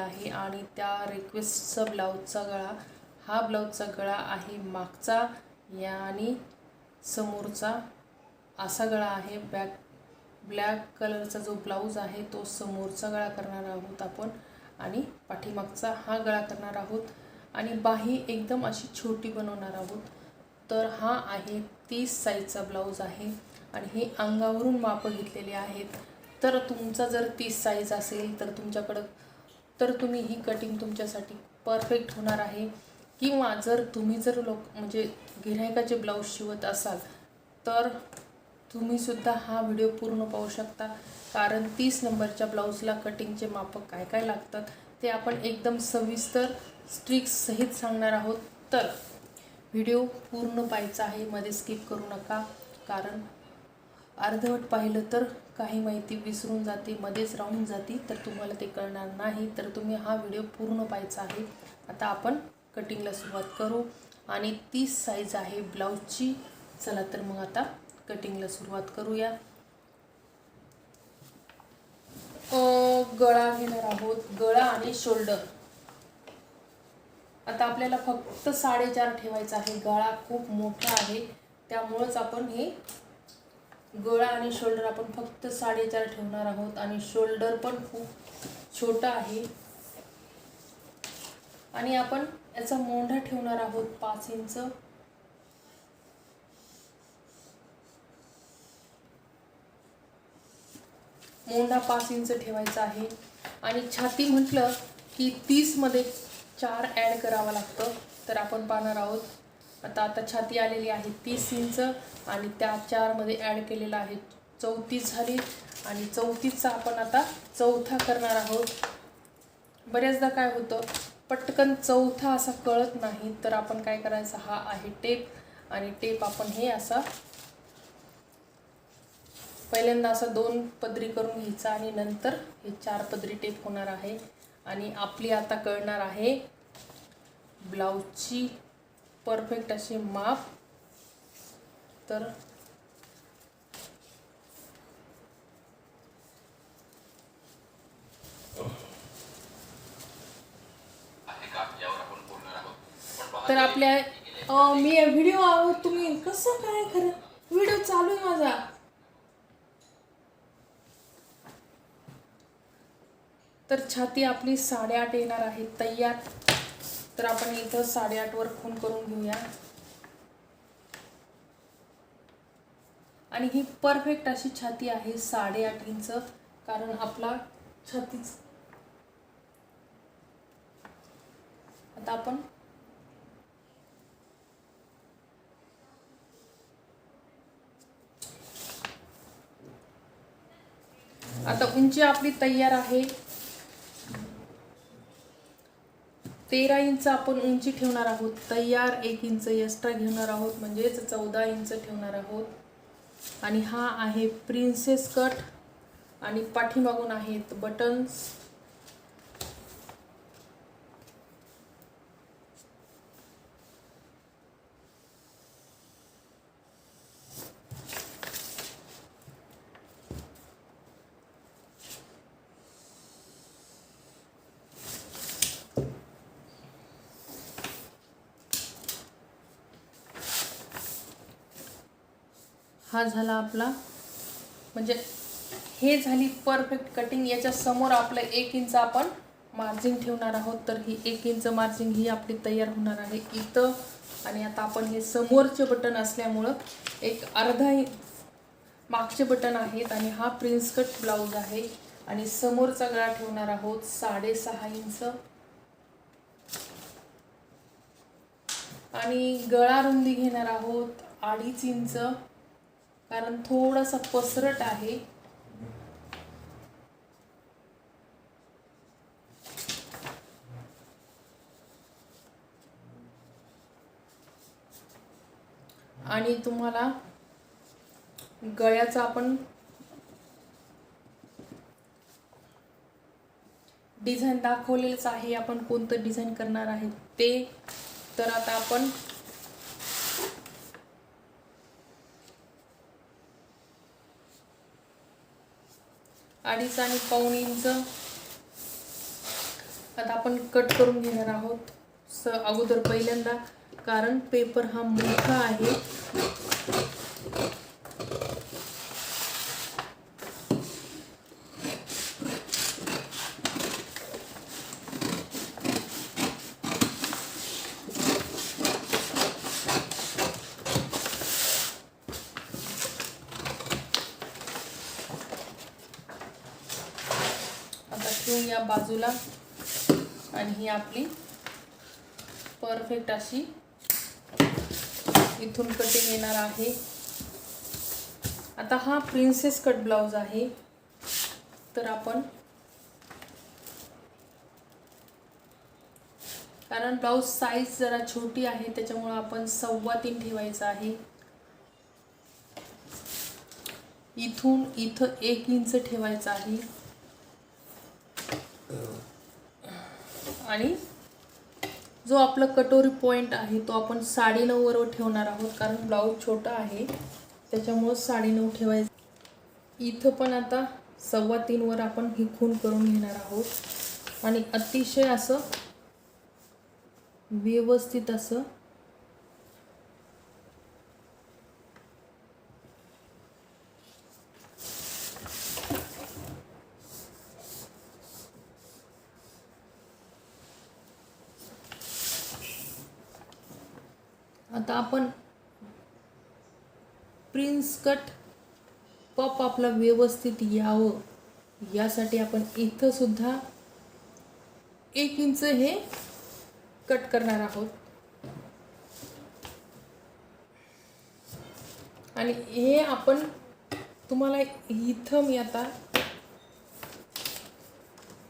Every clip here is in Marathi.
आहे आणि त्या रिक्वेस्टचा ब्लाऊजचा गळा हा ब्लाऊजचा गळा आहे मागचा या आणि समोरचा. असा गळा आहे बॅक ब्लॅक कलरचा जो ब्लाऊज आहे तो समोरचा गळा करणार आहोत आपण. आणि पाठीमागचा हा गळा करणार आहोत. आणि बाही एकदम अशी छोटी बनवणार आहोत. तर हा आहे तीस साईजचा ब्लाऊज आहे. आणि हे अंगावरून मापं घेतलेले आहेत. तर तुमचा जर तीस साईज असेल तर तुमच्याकडं तर तुम्ही ही कटिंग तुमच्यासाठी परफेक्ट होणार आहे. किंवा जर तुम्ही जर लोक म्हणजे गिऱ्हाईकाचे ब्लाऊज शिवत असाल तर तुम्हीसुद्धा हा व्हिडिओ पूर्ण पाहू शकता. कारण तीस नंबरच्या ब्लाऊजला कटिंगचे मापक काय काय लागतात ते आपण एकदम सविस्तर स्ट्रिक्स सहित सांगणार आहोत. तर व्हिडिओ पूर्ण पाहायचा आहे मध्ये स्किप करू नका. कारण अर्धवट पाहिलं तर काही माहिती विसरून जाते मध्येच राहून जाते तर तुम्हाला ते कळणार नाही. तर तुम्ही हा व्हिडिओ पूर्ण पाहायचा आहे. आता आपण कटिंगला सुरुवात करू. आणि तीस साईज आहे ब्लाऊजची चला तर मग आता कटिंगला सुरुवात करूया. गळा घेणार आहोत. गळा आणि शोल्डर आता आपल्याला फक्त साडेचार ठेवायचा आहे. गळा खूप मोठा आहे. त्यामुळंच आपण हे गळा आणि शोल्डर आपण फक्त साडेचार ठेवणार आहोत आणि शोल्डर पण खूप छोटा आहे. आणि आपण याचा मोंढा ठेवणार आहोत पाच इंच. मोंढा पाच इंच ठेवायचा आहे. आणि छाती म्हटलं की तीसमध्ये चार ॲड करावं लागतं. तर आपण पाहणार आहोत. आता आता छाती आलेली आहे तीस इंच आणि त्या चारमध्ये ॲड केलेलं आहे चौतीस झाली. आणि चौतीसचा आपण आता चौथा करणार आहोत. बऱ्याचदा काय होतं पटकन चौथा असा कळत नाही तर आपण काय करायचं हा आहे टेप आणि टेप आपण हे असा पहिल्यांदा असं दोन पदरी करून घ्यायचा आणि नंतर हे चार पदरी टेप होणार आहे. आणि आपली आता कळणार आहे ब्लाऊजची परफेक्ट अशी माप. तर तर आपल्या अं, मी व्हिडिओ आहोत तुम्ही कसं काय खरं? व्हिडिओ चालू आहे माझा. तर छाती आपली साडेआठ येणार आहे तयार. तर आपण इथं साडेआठवर खून करून घेऊया. आणि ही परफेक्ट अशी छाती आहे साडेआठ इंच कारण आपला छातीच. आता आपण आता उंची आपली तयार आहे. तेरा इंच आपण उंची ठेवणार आहोत. तयार एक इंच एक्स्ट्रा घेणार आहोत. म्हणजेच चौदा इंच ठेवणार आहोत. आणि हा आहे प्रिन्सेस कट आणि पाठीमागून आहेत बटन्स हा झाला आपला. म्हणजे हे झाली परफेक्ट कटिंग याच्या समोर आपलं एक इंच आपण मार्जिन ठेवणार आहोत. तर ही एक इंच मार्जिन ही आपली तयार होणार आहे इथं. आणि आता आपण हे समोरचे बटन असल्यामुळं एक अर्धा इ- मागचे बटन आहेत आणि हा प्रिन्स कट ब्लाऊज आहे. आणि समोरचा गळा ठेवणार आहोत साडेसहा इंच आणि गळा रुंदी घेणार आहोत अडीच इंच कारण थोडासा पसरट आहे. आणि तुम्हाला गळ्याचा आपण डिझाईन दाखवलेलंच आहे. आपण कोणतं डिझाईन करणार आहे ते. तर आता आपण अडीच आणि पाऊण इंच. आता आपण कट करून घेणार आहोत स अगोदर पहिल्यांदा कारण पेपर हा मोठा आहे आता ठेवूया बाजूला. आणि ही आपली परफेक्ट अशी इथून कटिंग येणार आहे. आता हा प्रिन्सेस कट ब्लाऊज आहे. तर आपण कारण ब्लाऊज साईज जरा छोटी आहे त्याच्यामुळं आपण सव्वा तीन ठेवायचं आहे. इथून इथं एक इंच ठेवायचं आहे. आणि जो आपला कटोरी पॉईंट आहे तो आपण साडेनऊवर ठेवणार आहोत कारण ब्लाऊज छोटा आहे. त्याच्यामुळं साडेनऊ ठेवायचं. इथं पण आता सव्वा तीनवर आपण ही खून करून घेणार आहोत. आणि अतिशय असं व्यवस्थित असं आता आपण प्रिन्स कट पप आपला व्यवस्थित यावं. यासाठी आपण इथं सुद्धा एक इंच हे कट करणार आहोत. आणि हे आपण तुम्हाला इथं मी आता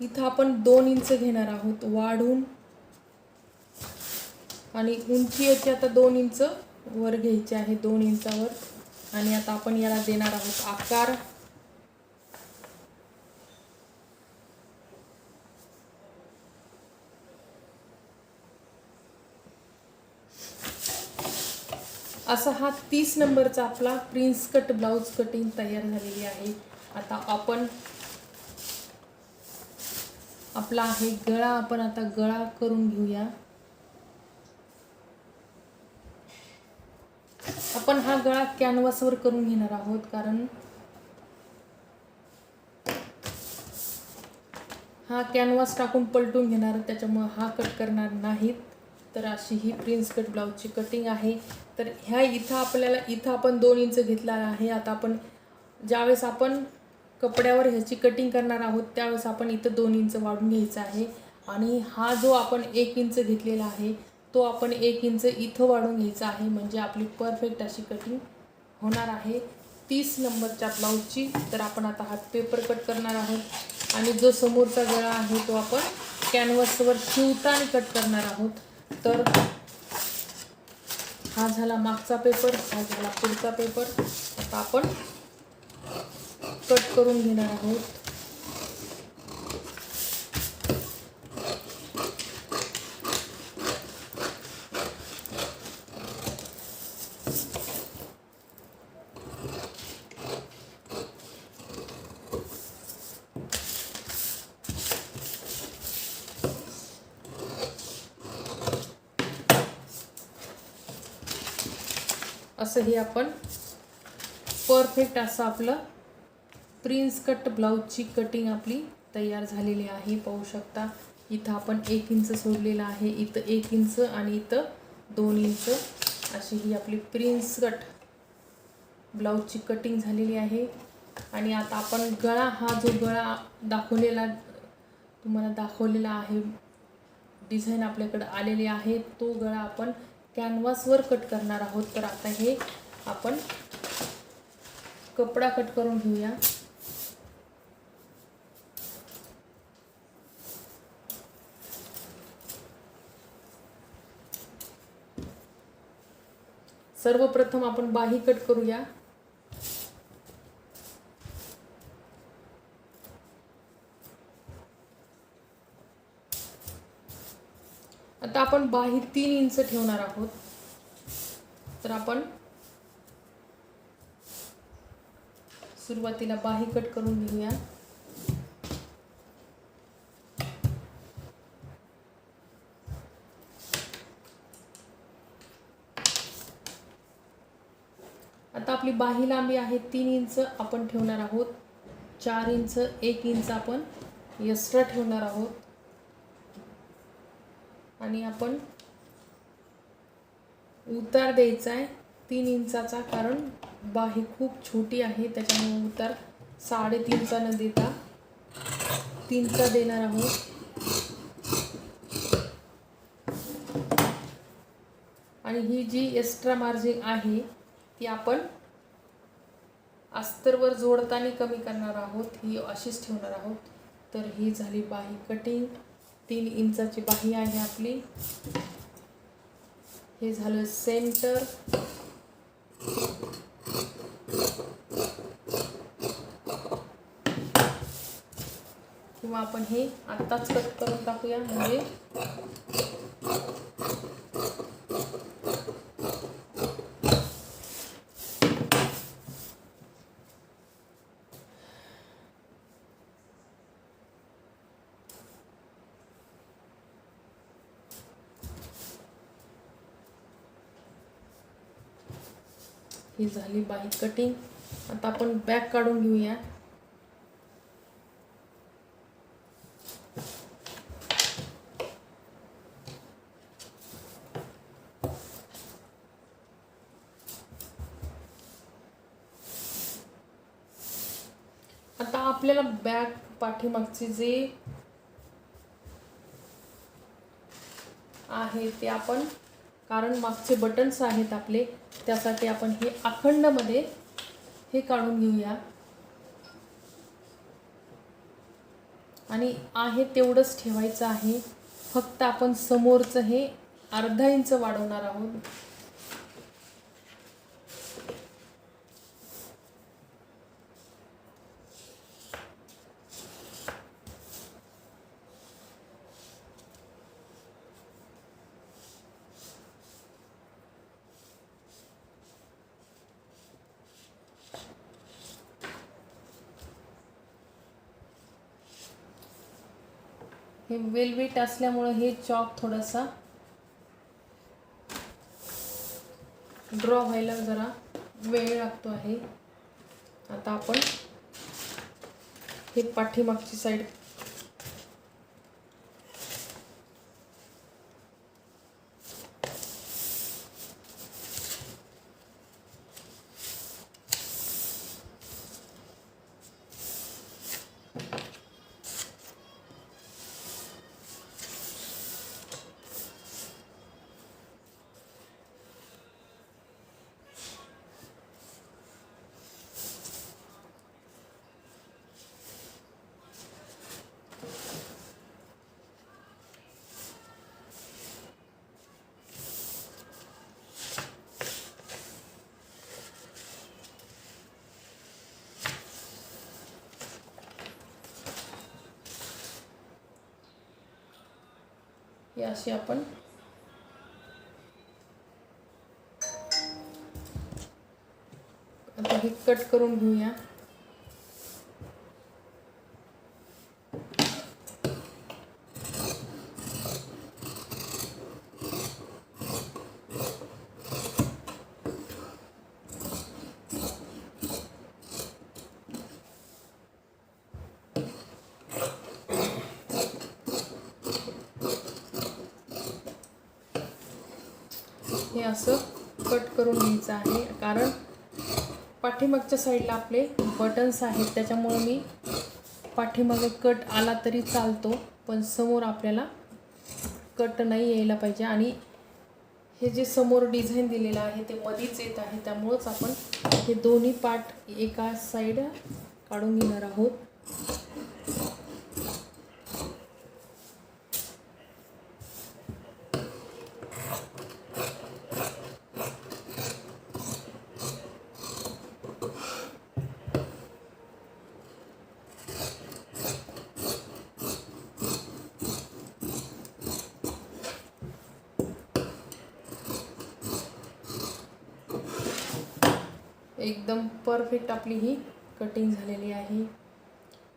इथं आपण दोन इंच घेणार आहोत वाढून. आणि उंची याची आता दोन इंच वर घ्यायची आहे दोन इंचावर. आणि आता आपण याला देणार आहोत आकार. असा हा तीस नंबरचा आपला प्रिन्स कट ब्लाऊज कटिंग तयार झालेली आहे. आता आपण आपला आहे गळा आपण आता गळा करून घेऊया. आपण हा गळा कॅनव्हासवर करून घेणार आहोत कारण हा कॅनव्हास टाकून पलटून घेणार त्याच्यामुळं हा कट करणार नाहीत. तर अशी ही प्रिन्स कट ब्लाऊजची कटिंग आहे. तर ह्या इथं आपल्याला इथं आपण दोन इंच घेतला आहे. आता आपण ज्यावेळेस आपण कपड्यावर ह्याची कटिंग करणार आहोत त्यावेळेस आपण इथं दोन इंच वाढून घ्यायचं आहे. आणि हा जो आपण एक इंच घेतलेला आहे तो आपण एक इंच इथं वाढून घ्यायचा आहे. म्हणजे आपली परफेक्ट अशी कटिंग होणार आहे. तीस नंबरच्या ब्लाऊजची तर आपण आता हा पेपर कट करणार आहोत. आणि जो समोरचा गळा आहे तो आपण कॅनव्हासवर शिवताना कट करणार आहोत. तर हा झाला मागचा पेपर हा झाला पुढचा पेपर आता आपण कट करून घेणार आहोत. असं हे आपण परफेक्ट असं आपलं प्रिन्स कट ब्लाऊजची कटिंग आपली तयार झालेली आहे. पाहू शकता इथं आपण एक इंच सोडलेलं आहे. इथं एक इंच आणि इथं दोन इंच अशी ही आपली प्रिन्स कट ब्लाऊजची कटिंग झालेली आहे. आणि आता आपण गळा हा जो गळा दाखवलेला तुम्हाला दाखवलेला आहे डिझाईन आपल्याकडं आलेली आहे तो गळा आपण कॅनव्हासवर कट करणार आहोत. तर आता हे आपण कपडा कट करून घेऊया. सर्वप्रथम आपण बाही कट करूया. आता आपण बाहेर तीन इंच ठेवणार आहोत. तर आपण सुरुवातीला बाही कट करून घेऊया. आता आपली बाही लांबी आहे तीन इंच आपण ठेवणार आहोत. चार इंच एक इंच आपण एक्स्ट्रा ठेवणार आहोत. आणि आपण उतार द्यायचा आहे. तीन इंचाचा कारण बाही खूप छोटी आहे त्याच्यामुळे उतार साडेतीनचा न देता तीनचा देणार आहोत. आणि ही जी एक्स्ट्रा मार्जिन आहे ती आपण अस्तरवर जोडताना कमी करणार आहोत ही अशीच ठेवणार आहोत. तर ही झाली बाही कटिंग तीन इंचाची बाही आहे आपली. हे झालं सेंटर किंवा आपण हे आत्ताच कट करून टाकूया. म्हणजे ही झाली बाही कटिंग आता आपण बॅक काढून घेऊया. आता आपल्याला बॅक पाठीमागचे जे आहे ते आपण कारण मागचे बटन्स आहेत आपले त्यासाठी आपण हे अखंडमध्ये हे काढून घेऊया. आणि आहे तेवढंच ठेवायचं आहे. फक्त आपण समोरचं हे अर्धा इंच वाढवणार आहोत. हे वेलवेट असल्यामुळं हे चॉक थोडासा ड्रॉ व्हायला जरा वेळ लागतो आहे. आता आपण हे पाठीमागची साईड ही अशी आपण आता हे कट करून घेऊया. हे असं कट करून घ्यायचं आहे. कारण पाठीमागच्या साईडला आपले बटन्स आहेत. त्याच्यामुळे मी पाठीमागे कट आला तरी चालतो पण समोर आपल्याला कट नाही यायला पाहिजे. आणि हे जे समोर डिझाईन दिलेलं आहे ते मधीच येत आहे. त्यामुळंच आपण हे दोन्ही पार्ट एका साईड काढून घेणार आहोत एकदम परफेक्ट आपली ही कटिंग झालेली आहे.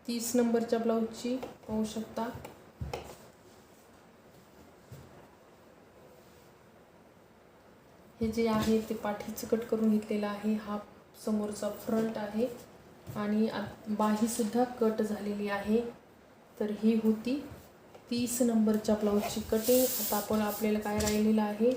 तीस नंबरच्या ब्लाऊजची पाहू शकता. हे जे आहे ते पाठीचं कट करून घेतलेलं आहे. हा समोरचा फ्रंट आहे आणि बाहीसुद्धा कट झालेली आहे. तर ही होती तीस नंबरच्या ब्लाऊजची कटिंग आता आपण आपल्याला काय राहिलेलं आहे?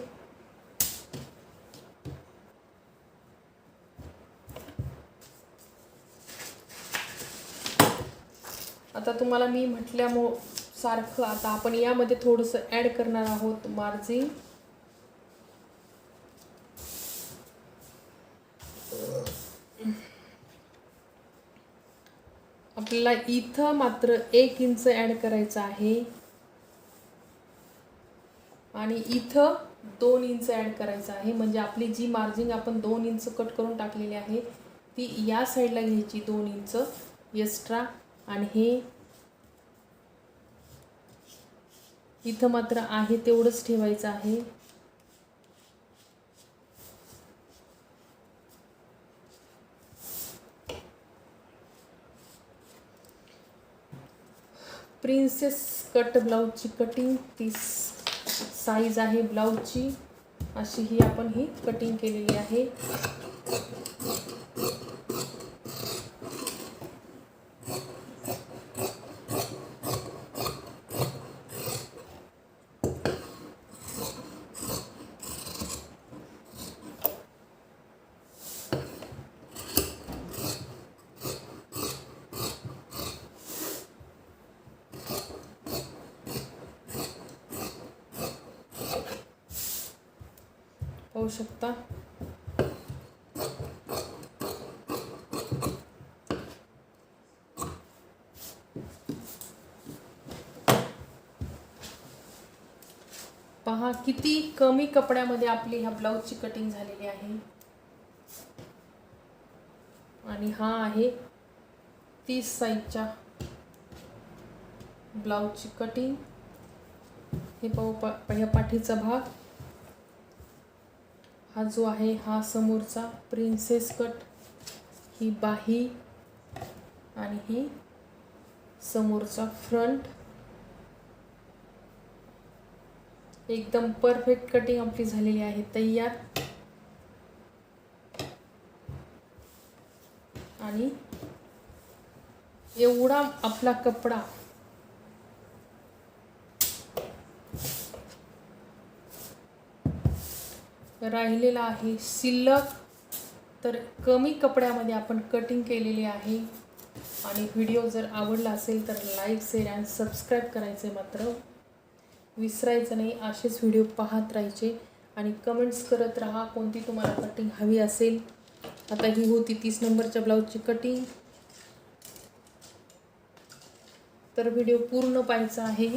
आता तुम्हाला मी म्हटल्यामु सारखं आता आपण यामध्ये थोडंसं ॲड करणार आहोत मार्जिन आपल्याला इथं मात्र एक इंच ॲड करायचं आहे. आणि इथं दोन इंच ॲड करायचं आहे. म्हणजे आपली जी मार्जिन आपण दोन इंच कट करून टाकलेली आहे ती या साईडला घ्यायची दोन इंच एक्स्ट्रा आणि हे इथं मात्र आहे तेवढंच ठेवायचं आहे. प्रिन्सेस कट ब्लाऊजची कटिंग तीस साईज आहे ब्लाऊजची अशी ही आपण ही कटिंग केलेली आहे. पाहू शकता. पहा किती कमी कपड्यामध्ये आपली ह्या ब्लाऊजची कटिंग झालेली आहे. आणि हा आहे तीस साईजच्या ब्लाऊजची कटिंग हे पाहू पा ह्या पाठीचा भाग. हा जो आहे हा समोरचा प्रिन्सेस कट ही बाही आणि ही समोरचा फ्रंट एकदम परफेक्ट कटिंग आपली झालेली आहे तयार. आणि एवढा आपला कपडा राहिलेला आहे. शिल्लक तर कमी कपड्यामध्ये आपण कटिंग केलेली आहे. आणि व्हिडिओ जर आवडला असेल तर लाईक शेअर आणि सबस्क्राईब करायचे मात्र. विसरायचं नाही असेच व्हिडिओ पाहत राहायचे. आणि कमेंट्स करत राहा कोणती तुम्हाला कटिंग हवी असेल. आता ही होती तीस नंबरच्या ब्लाऊजची कटिंग तर व्हिडिओ पूर्ण पाहायचा आहे.